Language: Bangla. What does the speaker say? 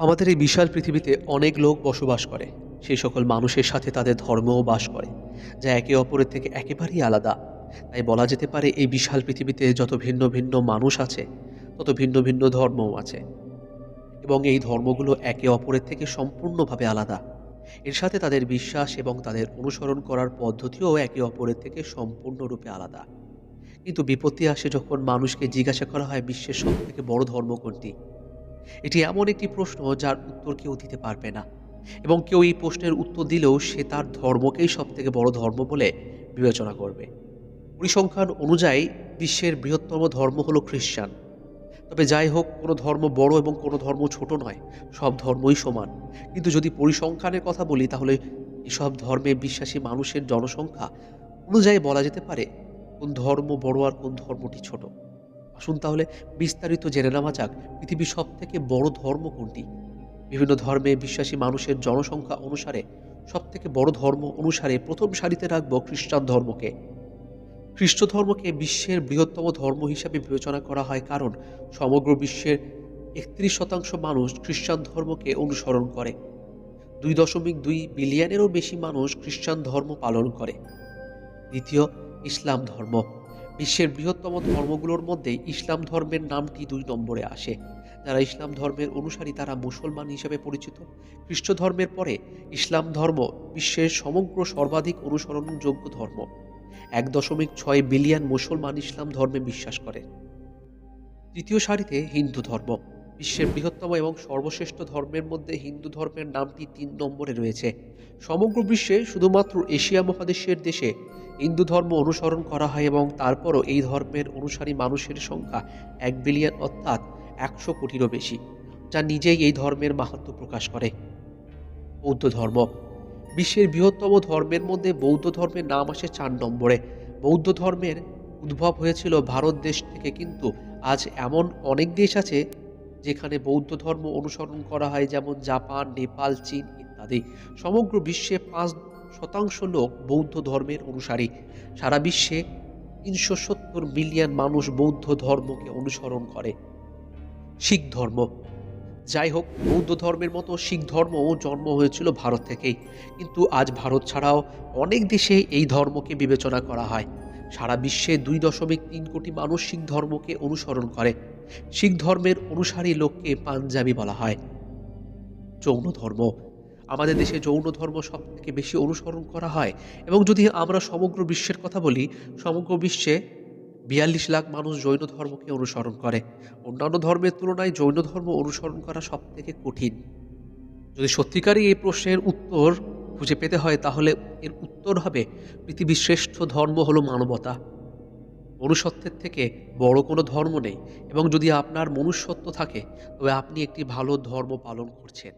আমাদের এই বিশাল পৃথিবীতে অনেক লোক বসবাস করে। সেই সকল মানুষের সাথে তাদের ধর্মও বাস করে। যা একে অপরের থেকে একেবারেই আলাদা। তাই বলা যেতে পারে এই বিশাল পৃথিবীতে যত ভিন্ন ভিন্ন মানুষ আছে, তত ভিন্ন ভিন্ন ধর্মও আছে। এবং এই ধর্মগুলো একে অপরের থেকে সম্পূর্ণভাবে আলাদা। এর সাথে তাদের বিশ্বাস এবং তাদের অনুসরণ করার পদ্ধতিও একে অপরের থেকে সম্পূর্ণরূপে আলাদা। কিন্তু বিপত্তি আসে যখন মানুষকে জিজ্ঞাসা করা হয় বিশ্বের সব থেকে বড় ধর্ম কোনটি? এটি এমন একটি প্রশ্ন যার উত্তর কেউ দিতে পারবে না। এবং কেউ এই প্রশ্নের উত্তর দিলেও সে তার ধর্মকেই সব থেকে বড় ধর্ম বলে বিবেচনা করবে। পরিসংখ্যান অনুযায়ী বিশ্বের বৃহত্তম ধর্ম হলো খ্রিস্টান। তবে যাই হোক, কোনো ধর্ম বড় এবং কোনো ধর্ম ছোট নয়, সব ধর্মই সমান। কিন্তু যদি পরিসংখ্যানের কথা বলি, তাহলে এসব ধর্মে বিশ্বাসী মানুষের জনসংখ্যা অনুযায়ী বলা যেতে পারে কোন ধর্ম বড় আর কোন ধর্মটি ছোট। আসুন তাহলে বিস্তারিত জেনে নেওয়া যাক পৃথিবীর সব থেকে বড় ধর্ম কোনটি। বিভিন্ন ধর্মে বিশ্বাসী মানুষের জনসংখ্যা অনুসারে সব থেকে বড় ধর্ম অনুসারে প্রথম সারিতে রাখব খ্রিস্টান ধর্মকে। খ্রিস্ট ধর্মকে বিশ্বের বৃহত্তম ধর্ম হিসাবে বিবেচনা করা হয় কারণ সমগ্র বিশ্বের একত্রিশ শতাংশ মানুষ খ্রিস্টান ধর্মকে অনুসরণ করে। দুই দশমিক দুই বিলিয়নেরও বেশি মানুষ খ্রিস্টান ধর্ম পালন করে। দ্বিতীয়, ইসলাম ধর্ম। বিশ্বের বৃহত্তম ধর্মগুলোর মধ্যে ইসলাম ধর্মের নামটি দুই নম্বরে আসে। যারা ইসলাম ধর্মের অনুসারী তারা মুসলমান হিসেবে পরিচিত। খ্রিস্ট ধর্মের পরে ইসলাম ধর্ম বিশ্বের সমগ্র সর্বাধিক অনুসরণযোগ্য ধর্ম। এক দশমিক ছয় বিলিয়ন মুসলমান ইসলাম ধর্মে বিশ্বাস করে। তৃতীয় সারিতে হিন্দু ধর্ম। বিশ্বের বৃহত্তম এবং সর্বশ্রেষ্ঠ ধর্মের মধ্যে হিন্দু ধর্মের নামটি তিন নম্বরে রয়েছে। সমগ্র বিশ্বে শুধুমাত্র এশিয়া মহাদেশের দেশে হিন্দু ধর্ম অনুসরণ করা হয় এবং তারপরও এই ধর্মের অনুসারী মানুষের সংখ্যা এক বিলিয়ন অর্থাৎ একশো কোটিরও বেশি, যা নিজেই এই ধর্মের মাহাত্ম প্রকাশ করে। বৌদ্ধ ধর্ম। বিশ্বের বৃহত্তম ধর্মের মধ্যে বৌদ্ধ ধর্মের নাম আসে চার নম্বরে। বৌদ্ধ ধর্মের উদ্ভব হয়েছিল ভারত দেশ থেকে, কিন্তু আজ এমন অনেক দেশ আছে যেখানে বৌদ্ধ ধর্ম অনুসরণ করা হয়, যেমন জাপান, নেপাল, চীন ইত্যাদি। সমগ্র বিশ্বে পাঁচ শতাংশ লোক বৌদ্ধ ধর্মের অনুসারী। সারা বিশ্বে তিনশো সত্তর মিলিয়ন মানুষ বৌদ্ধ ধর্মকে অনুসরণ করে। শিখ ধর্ম। যাই হোক, বৌদ্ধ ধর্মের মতো শিখ ধর্মও জন্ম হয়েছিল ভারত থেকেই। কিন্তু আজ ভারত ছাড়াও অনেক দেশে এই ধর্মকে বিবেচনা করা হয়। সারা বিশ্বে দুই দশমিক তিন কোটি মানুষ শিখ ধর্মকে অনুসরণ করে। শিখ ধর্মের অনুসারী লোককে পাঞ্জাবি বলা হয়। যৌন ধর্ম। আমাদের দেশে যৌন ধর্ম সব থেকে বেশি অনুসরণ করা হয় এবং যদি আমরা সমগ্র বিশ্বের কথা বলি, সমগ্র বিশ্বে বিয়াল্লিশ লাখ মানুষ জৈন ধর্মকে অনুসরণ করে। অন্যান্য ধর্মের তুলনায় জৈন ধর্ম অনুসরণ করা সব থেকে কঠিন। যদি সত্যিকারই এই প্রশ্নের উত্তর খুঁজে পেতে হয়, তাহলে এর উত্তর হবে, পৃথিবীর শ্রেষ্ঠ ধর্ম হল মানবতা। মনুষ্যত্বের থেকে বড় কোনো ধর্ম নেই, এবং যদি আপনার মনুষ্যত্ব থাকে, তবে আপনি একটি ভালো ধর্ম পালন করছেন।